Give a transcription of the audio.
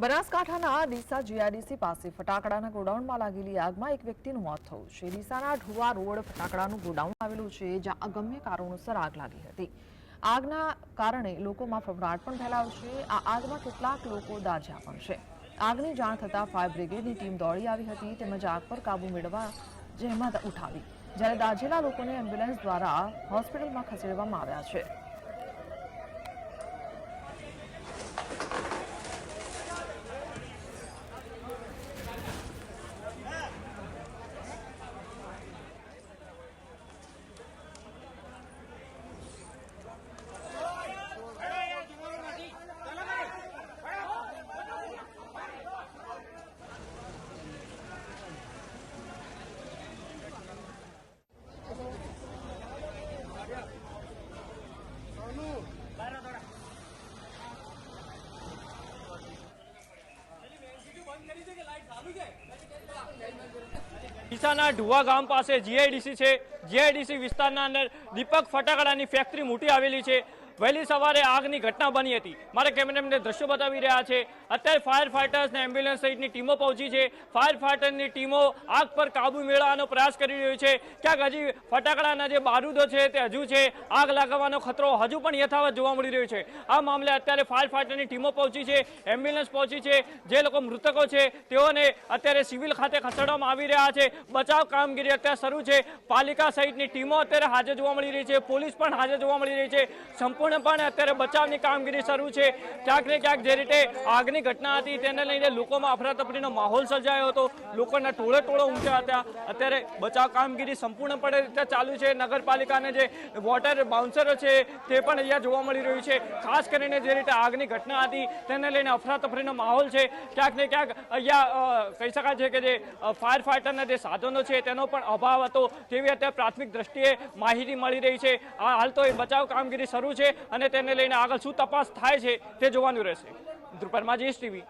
બનાસકાંઠાના ડીસા જીઆઈડીસી પાસે ફટાકડાના ગોડાઉનમાં લાગેલી આગમાં એક વ્યક્તિનું મોત થયું છે. ડીસાના ઢુવા રોડ ફટાકડાનું ગોડાઉન આવેલું છે, જ્યાં અગમ્ય કારણોસર આગ લાગી હતી. આગના કારણે લોકોમાં ફફડાટ પણ ફેલાયો છે. આ આગમાં કેટલાક લોકો દાઝ્યા પણ છે. આગની જાણ થતાં ફાયર બ્રિગેડની ટીમ દોડી આવી હતી, તેમજ આગ પર કાબુ મેળવવા જહેમત ઉઠાવી. જ્યારે દાઝેલા લોકોને એમ્બ્યુલન્સ દ્વારા હોસ્પિટલમાં ખસેડવામાં આવ્યા છે. ડીસાના ઢુવા ગામ પાસે જીઆઈડીસી છે. જીઆઈડીસી વિસ્તારના અંદર દીપક ફટાકડાની ફેક્ટરી મોટી આવેલી છે. વહેલી સવારે આગની ઘટના બની હતી. મારા કેમેરામેનને દ્રશ્યો બતાવી રહ્યા છે. અત્યારે ફાયર ફાઇટર્સ ને એમ્બ્યુલન્સ સહિતની ટીમો પહોંચી છે. ફાયર ફાઇટરની ટીમો આગ પર કાબુ મેળવવાનો પ્રયાસ કરી રહ્યો છે. ક્યાંક હજી ફટાકડાના જે બારૂદો છે તે હજુ છે. આગ લાગવાનો ખતરો હજુ પણ યથાવત જોવા મળી રહ્યો છે. આ મામલે અત્યારે ફાયર ફાઇટરની ટીમો પહોંચી છે. એમ્બ્યુલન્સ પહોંચી છે. જે લોકો મૃતકો છે, તેઓને અત્યારે સિવિલ ખાતે ખસેડવામાં આવી રહ્યા છે. બચાવ કામગીરી અત્યારે શરૂ છે. પાલિકા સહિતની ટીમો અત્યારે હાજર જોવા મળી રહી છે. પોલીસ પણ હાજર જોવા મળી રહી છે. સંપૂર્ણપણે અત્યારે બચાવની કામગીરી શરૂ છે. ક્યાંક ને ક્યાંક જે રીતે આગની ઘટના હતી તેને લઈને લોકોમાં અફરાતફરીનો માહોલ સર્જાયો હતો. લોકોના ટોળે ટોળો ઊંચા હતા. અત્યારે બચાવ કામગીરી સંપૂર્ણપણે રીતે ચાલુ છે. નગરપાલિકાને જે વોટર બાઉન્સરો છે તે પણ અહીંયા જોવા મળી રહ્યું છે. ખાસ કરીને જે રીતે આગની ઘટના હતી તેને લઈને અફરાતફરીનો માહોલ છે. ક્યાંક ને ક્યાંક અહીંયા કહી શકાય છે કે જે ફાયર ફાઈટરના જે સાધનો છે તેનો પણ અભાવ હતો. તેવી અત્યારે પ્રાથમિક દ્રષ્ટિએ માહિતી મળી રહી છે. હાલ તો એ બચાવ કામગીરી શરૂ છે. અને તેને લઈને આગળ શું તપાસ થાય છે તે જોવાનું રહેશે. ધ્રુપરમાં જીએસ ટીવી.